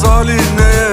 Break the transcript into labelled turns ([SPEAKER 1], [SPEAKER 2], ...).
[SPEAKER 1] zalim eğer